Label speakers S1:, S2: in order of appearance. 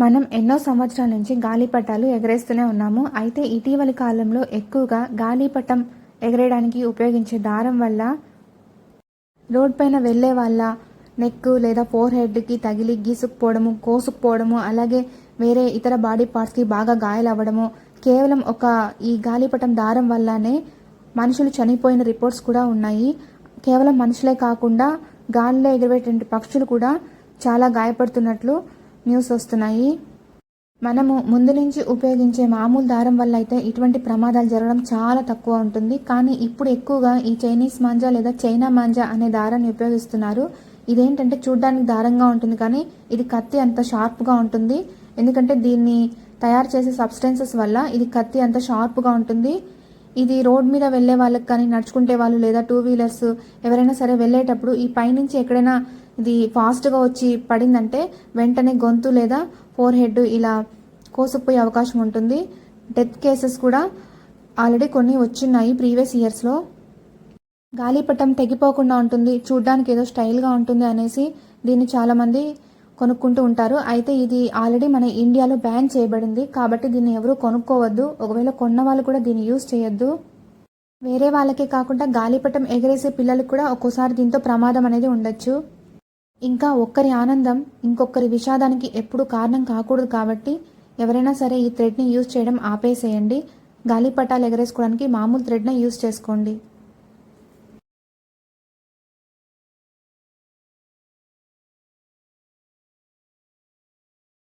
S1: మనం ఎన్నో సంవత్సరాల నుంచి గాలిపటాలు ఎగరేస్తూనే ఉన్నాము. అయితే ఇటీవలి కాలంలో ఎక్కువగా గాలిపటం ఎగరేయడానికి ఉపయోగించే దారం వల్ల రోడ్ పైన వెళ్ళే వాళ్ళ నెక్ లేదా ఫోర్ హెడ్కి తగిలి గీసుకుపోవడము కోసుకుపోవడము అలాగే వేరే ఇతర బాడీ పార్ట్స్కి బాగా గాయాలవ్వడము కేవలం ఒక ఈ గాలిపటం దారం వల్లనే మనుషులు చనిపోయిన రిపోర్ట్స్ కూడా ఉన్నాయి. కేవలం మనుషులే కాకుండా గాలిలో ఎగిరిపోయేటువంటి పక్షులు కూడా చాలా గాయపడుతున్నట్లు న్యూస్ వస్తున్నాయి. మనము ముందు నుంచి ఉపయోగించే మామూలు దారం వల్ల అయితే ఇటువంటి ప్రమాదాలు జరగడం చాలా తక్కువ ఉంటుంది. కానీ ఇప్పుడు ఎక్కువగా ఈ చైనీస్ మాంజా లేదా చైనా మాంజా అనే దారాన్ని ఉపయోగిస్తున్నారు. ఇదేంటంటే చూడడానికి దారంగా ఉంటుంది కానీ ఇది కత్తి అంత షార్ప్గా ఉంటుంది. ఎందుకంటే దీన్ని తయారు చేసే సబ్స్టెన్సెస్ వల్ల ఇది కత్తి అంత షార్ప్గా ఉంటుంది. ఇది రోడ్ మీద వెళ్ళే వాళ్ళకి కానీ నడుచుకుంటే వాళ్ళు లేదా టూ వీలర్స్ ఎవరైనా సరే వెళ్ళేటప్పుడు ఈ పైనుంచి ఎక్కడైనా ఇది ఫాస్ట్గా వచ్చి పడిందంటే వెంటనే గొంతు లేదా ఫోర్ హెడ్ ఇలా కోసుకుపోయే అవకాశం ఉంటుంది. డెత్ కేసెస్ కూడా ఆల్రెడీ కొన్ని వచ్చిన్నాయి ప్రీవియస్ ఇయర్స్లో గాలిపటం తెగిపోకుండా ఉంటుంది. చూడ్డానికి ఏదో స్టైల్గా ఉంటుంది అనేసి దీన్ని చాలామంది కొనుక్కుంటూ ఉంటారు. అయితే ఇది ఆల్రెడీ మన ఇండియాలో బ్యాన్ చేయబడింది. కాబట్టి దీన్ని ఎవరు కొనుక్కోవద్దు. ఒకవేళ కొన్న వాళ్ళు కూడా దీన్ని యూజ్ చేయొద్దు. వేరే వాళ్ళకే కాకుండా గాలిపటం ఎగరేసే పిల్లలకు కూడా ఒక్కోసారి దీంతో ప్రమాదం అనేది ఉండొచ్చు. ఇంకా ఒక్కరి ఆనందం ఇంకొకరి విషాదానికి ఎప్పుడు కారణం కాకూడదు కాబట్టి ఎవరైనా సరే ఈ థ్రెడ్ని యూజ్ చేయడం ఆపేసేయండి. గాలిపటాలు ఎగరేసుకోవడానికి మామూలు థ్రెడ్నే యూజ్ చేసుకోండి.